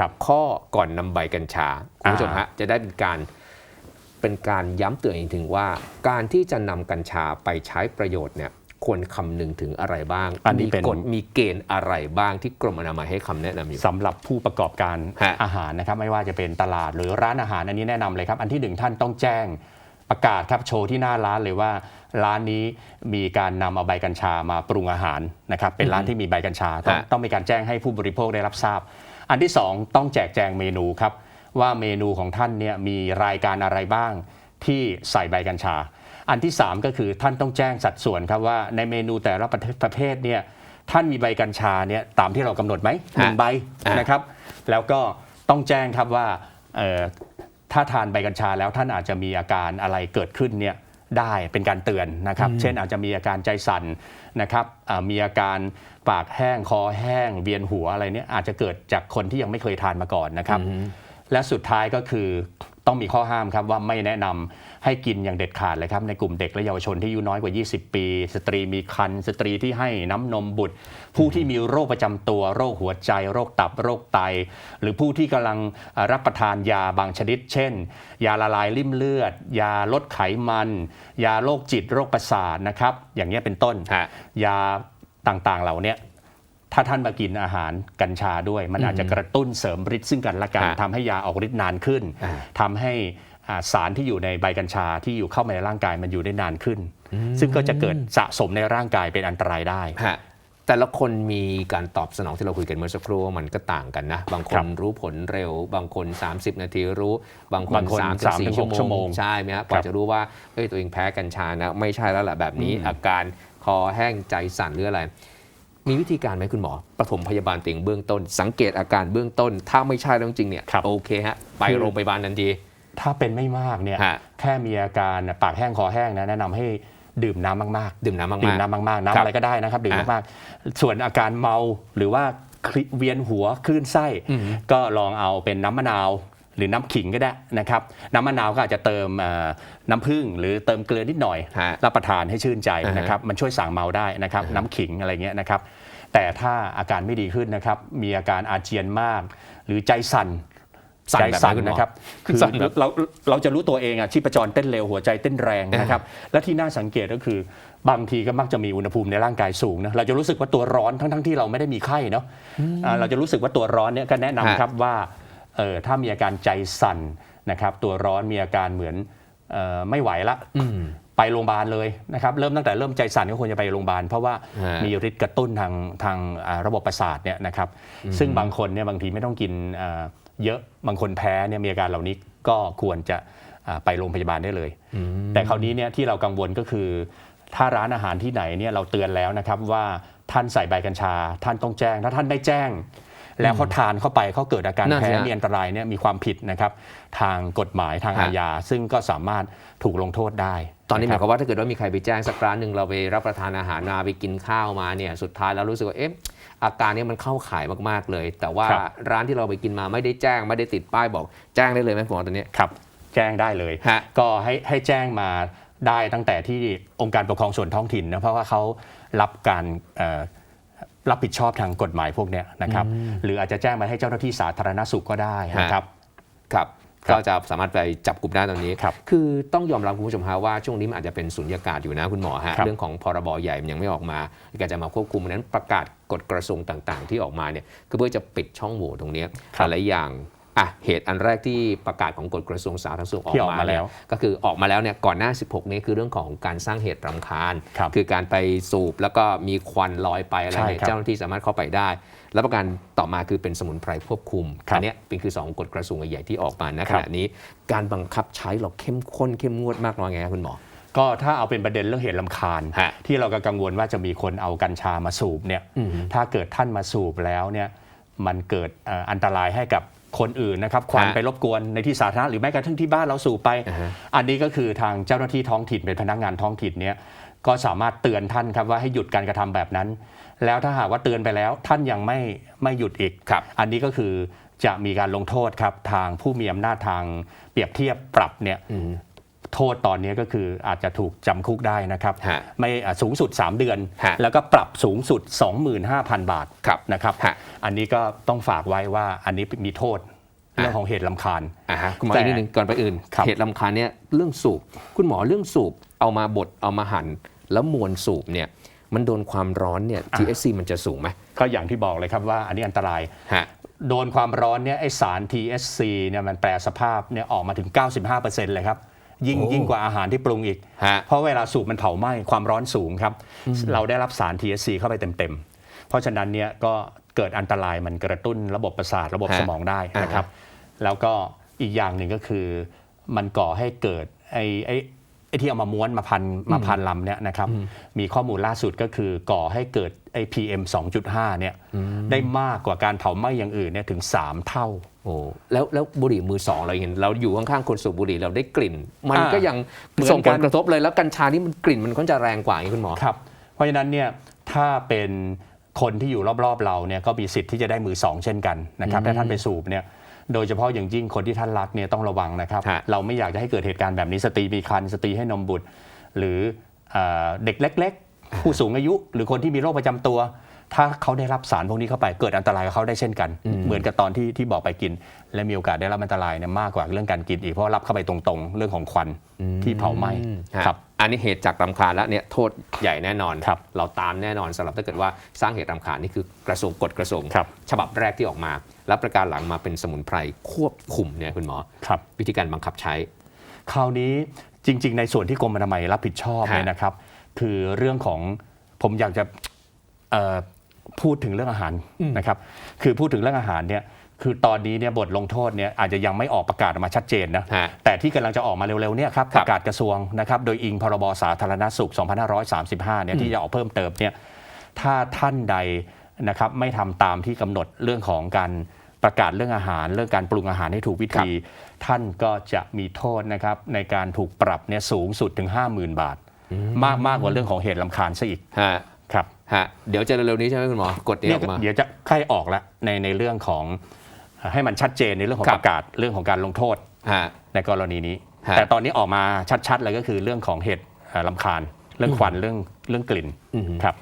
ครับ6ข้อก่อนนำใบกัญชาคุณผู้ชมอ่าฮะจะได้เป็นการเป็นการย้ำเตือนอีกถึงว่า การที่จะนำกัญชาไปใช้ประโยชน์เนี่ยควรคำนึงถึงอะไรบ้าง อันนี้มีเป็นกฎมีเกณฑ์อะไรบ้างที่กรมอนามัยให้คำแนะนำอยู่สำหรับผู้ประกอบการฮะอาหารนะครับ ไม่ว่าจะเป็นตลาดหรือร้านอาหารอันนี้แนะนำเลยครับ อันที่หนึ่งท่านต้องแจ้ง ประกาศครับโชว์ที่หน้าร้านเลยว่า ร้านนี้มีการนำเอาใบกัญชามาปรุงอาหารนะครับเป็นร้านที่มีใบกัญชาต้องฮะต้องมีการแจ้งให้ผู้บริโภคได้รับทราบ อันที่สองต้องแจกแจงเมนูครับว่าเมนูของท่านเนี่ยมีรายการอะไรบ้างที่ใส่ใบกัญชา อันที่สามก็คือท่านต้องแจ้งสัดส่วนครับว่าในเมนูแต่ละประเภทเนี่ยท่านมีใบกัญชาเนี่ยตามที่เรากำหนดไหมหนึ่งฮะใบอะนะครับ แล้วก็ต้องแจ้งครับว่าเอ่อ ถ้าทานใบกัญชาแล้วท่านอาจจะมีอาการอะไรเกิดขึ้นเนี่ยได้เป็นการเตือนนะครับ เช่นอาจจะมีอาการใจสั่นนะครับอ่ามีอาการปากแห้งคอแห้งเวียนหัวอะไรเนี่ยอาจจะเกิดจากคนที่ยังไม่เคยทานมาก่อนนะครับ และสุดท้ายก็คือ ต้องมีข้อห้ามครับว่าไม่แนะนำให้กินอย่างเด็ดขาดเลยครับในกลุ่มเด็กและเยาวชนที่อายุน้อยกว่า 20 ปี สตรีมีครรภ์สตรีที่ให้น้ำนมบุตร ผู้ที่มีโรคประจำตัว โรคหัวใจ โรคตับโรคไต หรือผู้ที่กำลังเอ่อรับประทานยาบางชนิด เช่น ยาละลายริ่มเลือด ยาลดไขมัน ยาโรคจิตโรคประสาทนะครับอย่างนี้ยเป็นต้นฮะยาต่างๆเหล่าเนี้ย ถ้าท่านมากินอาหารกัญชาด้วย มันอาจจะกระตุ้นเสริมฤทธิ์ซึ่งกันและกันฮะทำให้ยาออกฤทธิ์นานขึ้นอ่าทำให้อ่าสารที่อยู่ในใบกัญชาที่อยู่เข้ามาในร่างกายมันอยู่ได้นานขึ้น ซึ่งก็จะเกิดสะสมในร่างกายเป็นอันตรายได้ฮะแต่ละคนมีการตอบสนองที่เราคุยกันเมื่อสักครู่ว่ามันก็ต่างกันนะ บางคครันบรู้ผลเร็ว บางคน 30 นาทีรู้ บางคนบางคน3ามถึงสี่3-6ชั่วชั่วโมโมงงใช่ไหมฮะกครัว่าบจะรู้ว่าเฮ้ยตัวเองแพ้กัญชานะ ไม่ใช่แล้วแหละแบบนี้อาการคอแห้งใจสั่นหรืออะไร มีวิธีการไหมคุณหมอปฐมพยาบาลตัวเองเบื้องต้น สังเกตอาการเบื้องต้น ถ้าไม่ใช่แล้วจริงๆเนี่ยครับ โอเคฮะไปโรงพยาบาลทันที ถ้าเป็นไม่มากเนี่ยฮะ แค่มีอาการปากแห้งคอแห้งนะแนะนำให้ดื่มน้ำมากๆดื่มน้ำมากๆดื่มน้ำมากๆครัน้ำบอะไรก็ได้นะครับ ดื่มอะมากๆ ส่วนอาการเมาหรือว่าคลิเวียนหัวคลื่นไส้อืมก็ลองเอาเป็นน้ำมะนาว หรือน้ำขิงก็ได้นะครับน้ำมะนาวก็อาจจะเติมเอ่อน้ำผึ้งหรือเติมเกลือนิดหน่อย ฮะรับประทานให้ชื่นใจอ่าฮะนะครับมันช่วยสั่งเมาได้นะครับอ่าฮะน้ำขิงอะไรเงี้ยนะครับแต่ถ้าอาการไม่ดีขึ้นนะครับมีอาการอาเจียนมาก หรือใจสั่นสั่นใจแบบไหนสั่นคุณหมอนะครับคือสั่นแบบ เราเราจะรู้ตัวเองอะชีพจรเต้นเร็วหัวใจเต้นแรงนะครับและที่น่าสังเกตก็คือบางทีก็มักจะมีอุณหภูมิในร่างกายสูงนะเราจะรู้สึกว่าตัวร้อนทั้งๆที่เราไม่ได้มีไข้เนาะอ่าเราจะรู้สึกว่าตัวร้อนเนี่ยก็แนะนำฮะครับว่า เออถ้ามีอาการใจสั่นนะครับตัวร้อนมีอาการเหมือนเออไม่ไหวละอืมไปโรงพยาบาลเลยนะครับเริ่มตั้งแต่เริ่มใจสั่นก็ควรจะไปโรงพยาบาล เพราะว่าฮะมีฤทธิ์กระตุ้นทางทางอ่าระบบประสาทเนี่ยนะครับซึ่งบางคนเนี่ยบางทีไม่ต้องกินอ่าเยอะบางคนแพ้เนี่ยมีอาการเหล่านี้ก็ควรจะอ่าไปโรงพยาบาลได้เลย แต่คราวนี้เนี่ยที่เรากังวลก็คือ ถ้าร้านอาหารที่ไหนเนี่ยเราเตือนแล้วนะครับว่าท่านใส่ใบกัญชา ท่านต้องแจ้ง ถ้าท่านไม่แจ้ง แล้วเขาทานเข้าไปเขาเกิดอาการนั่นสิแพ้ฮะมีอันตรายเนี่ยมีความผิดนะครับทางกฎหมายทางฮะอาญาซึ่งก็สามารถถูกลงโทษได้ ตอนนี้หะมาคยรับความว่าถ้าเกิดว่ามีใครไปแจ้งสักร้านหนึ่งเราไปรับประทานอาหารมาไปกินข้าวมาเนี่ยสุดท้ายแล้วรู้สึกว่าเอ๊ะอาการเนี้มันเข้าข่ายมากๆเลย แต่ว่าครับร้านที่เราไปกินมาไม่ได้แจ้งไม่ได้ติดป้ายบอกแจ้งได้เลยไหมคุณหมอตอนนี้ครับแจ้งได้เลยฮะก็ให้ให้แจ้งมาได้ตั้งแต่ที่องค์การปกครองส่วนท้องถิ่นนะเพราะว่าเขารับการเอ่อ รับผิดชอบทางกฎหมายพวกเนี้ยนะครับ หรืออาจจะแจ้งมาให้เจ้าหน้าที่สาธารณสุขก็ได้นะครับ ครับครับก็จะสามารถไปจับกลุ่มได้ตอนนี้ครับคือต้องยอมรับคุณผู้ชมฮะว่าช่วงนี้มันอาจจะเป็นสุญญากาศอยู่นะคุณหมอฮะครับเรื่องของพรบใหญ่มันยังไม่ออกมาการจะมาควบคุมดังนั้นประกาศกฎกระทรวงต่าง ๆ ที่ออกมาเนี่ยคือเพื่อจะปิดช่องโหว่ตรงเนี้ยครับหลายๆอย่าง อะเหตุอันแรกที่ประกาศของกฎกระทรวงสาธารณสุขออกที่ออกมามาแล้วเนี่ยก็คือออกมาแล้วเนี่ยก่อนหน้า 16 นี้คือเรื่องของการสร้างเหตุรำคาญครับคือการไปสูบแล้วก็มีควันลอยไปอะไรใช่เนี่ยครับเจ้าหน้าที่สามารถเข้าไปได้ แล้วประการต่อมาคือเป็นสมุนไพรควบคุมครับอันเนี้ยเป็นคือ 2กฎกระทรวงใหญ่ๆที่ออกมาณคขรับณะนี้การบังคับใช้เราเข้มข้นเข้มงวดมากน้อยไงครับคุณหมอก็ถ้าเอาเป็นประเด็นเรื่องเหตุลำคาญฮะที่เราก็กังวลว่าจะมีคนเอากัญชามาสูบเนี่ยถ้าเกิดท่านมาสูบแล้วเนี่ยมันเกิดเอ่ออันตรายให้กับ คนอื่นนะครับควันฮะไปรบกวนในที่สาธารณะหรือแม้กระทั่งที่บ้านเราสูบไปอ่าฮะอันนี้ก็คือทางเจ้าหน้าที่ท้องถิ่นเป็นพนักงานท้องถิ่นเนี่ยก็สามารถเตือนท่านครับว่าให้หยุดการกระทำแบบนั้น แล้วถ้าหากว่าเตือนไปแล้วท่านยังไม่ไม่หยุดอีกครับอันนี้ก็คือจะมีการลงโทษครับทางผู้มีอำนาจทางเปรียบเทียบปรับเนี่ย โทษตอนนี้ก็คืออาจจะถูกจำคุกได้นะครับฮะไม่อะสูงสุด 3 เดือนฮะแล้วก็ปรับสูงสุด 25,000 บาทครับนะครับฮะอันนี้ก็ต้องฝากไว้ว่าอันนี้มีโทษเรื่องของเหตุลำคาญอ่าฮะคุณหมอแต่อีกนิดนึงก่อนไปอื่นครับเหตุลำคาญเนี่ยเรื่องสูบคุณหมอเรื่องสูบเอามาบดเอามาหั่นแล้วมวลสูบเนี่ยมันโดนความร้อนเนี่ย THC มันจะสูงไหมก็อย่างที่บอกเลยครับว่าอันนี้อันตรายฮะโดนความร้อนเนี่ยไอสาร THC เนี่ยมันแปลสภาพเนี่ยออกมาถึง 95%เลยครับ ยิ่งโอ้ยิ่งกว่าอาหารที่ปรุงอีก ฮะ เพราะเวลาสูบมันเผาไหม้ความร้อนสูงครับ เราได้รับสาร THC เข้าไปเต็มๆ เพราะฉะนั้นเนี่ยก็เกิดอันตรายมันกระตุ้นระบบประสาทระบบฮะสมองได้นะครับ แล้วก็อีกอย่างหนึ่งก็คือมันก่อให้เกิดไอ้ไอ้ ไอ้ที่เอามาม้วนมาพันมาพันลำเนี่ยนะครับมีข้อมูลล่าสุดก็คือก่อให้เกิดไอ้ PM 2.5เนี่ยได้มากกว่าการเผาไหม้อย่างอื่นเนี่ยถึง 3 เท่าโอ้แล้วแล้วบุหรี่มือสองเราเห็น เราอยู่ข้างๆคนสูบบุหรี่เราได้กลิ่น มันอ่าก็ยังเหมือนส่งผกัลนกระทบเลยแล้วกัญชานี่มันกลิ่นมันก็จะแรงกว่าอย่างนี้คุณหมอครับ เพราะฉะนั้นเนี่ยถ้าเป็นคนที่อยู่รอบๆเราเนี่ยก็มีสิทธิ์ที่จะได้มือสองเช่นกันนะครับถ้าท่านไปสูบเนี่ย โดยเฉพาะอย่างยิ่งคนที่ท่านรักเนี่ยต้องระวังนะครับ ฮะ เราไม่อยากจะให้เกิดเหตุการณ์แบบนี้สตรีมีครรภ์สตรีให้นมบุตร หรือเอ่อเด็กเล็ก ๆ ผู้สูงอายุ หรือคนที่มีโรคประจำตัว ถ้าเขาได้รับสารพวกนี้เข้าไปเกิดอันตรายกับเขาได้เช่นกัน เหมือนกับตอนที่ที่บอกไปกิน และมีโอกาสได้รับอันตรายเนี่ยมากกว่าเรื่องการกินอีกเพราะว่ารับเข้าไปตรงๆ เรื่องของควันที่เผาไหม้ฮะครับ อันนี้เหตุจากรำคาญแล้วเนี่ยโทษใหญ่แน่นอน ครับเราตามแน่นอนสำหรับถ้าเกิดว่าสร้างเหตุรำคาญนี่คือกระทรวงกฎกระทรวงครับ ฉบับแรกที่ออกมา แล้วประการหลังมาเป็นสมุนไพรควบคุมเนี่ยคุณหมอ ครับ วิธีการบังคับใช้ คราวนี้จริง ๆ ในส่วนที่กรมอนามัยรับผิดชอบฮะเนี่ยนะครับ คือเรื่องของผมอยากจะเอ่อพูดถึงเรื่องอาหารนะครับ คือพูดถึงเรื่องอาหารเนี่ยคือตอนนี้เนี่ยบทลงโทษเนี่ยอาจจะยังไม่ออกประกาศออกมาชัดเจนนะฮะแต่ที่กำลังจะออกมาเร็วๆเนี่ยครับครัปบระกาศกระทรวงนะครับโดยอิงพรบสาธารณสุข 2535เนี่ยที่จะออกเพิ่มเติมเนี่ยถ้าท่านใด นะครับไม่ทำตามที่กำหนดเรื่องของการประกาศเรื่องอาหาร เรื่องการปรุงอาหารให้ถูกวิธี ท่านก็จะมีโทษนะครับในการถูกปรับเนี่ยสูงสุดถึง 50,000 บาท มากมากกว่าเรื่องของเหตุลำคาญซะอีกฮะครับฮะเดี๋ยวจะเร็วๆนี้ใช่ไหมคุณหมอกฎนี้เนี่อยอกมาเดี๋ยวจะใกล้ออกแล้วในในเรื่องของเอ่อให้มันชัดเจนในเรื่องของครับประกาศเรื่องของการลงโทษฮะในกรณีนี้ฮะแต่ตอนนี้ออกมาชัดๆเลยก็คือเรื่องของเหตุเอ่อลำคาญ เรื่องควันเรื่องเรื่องกลิ่นอือฮึครับ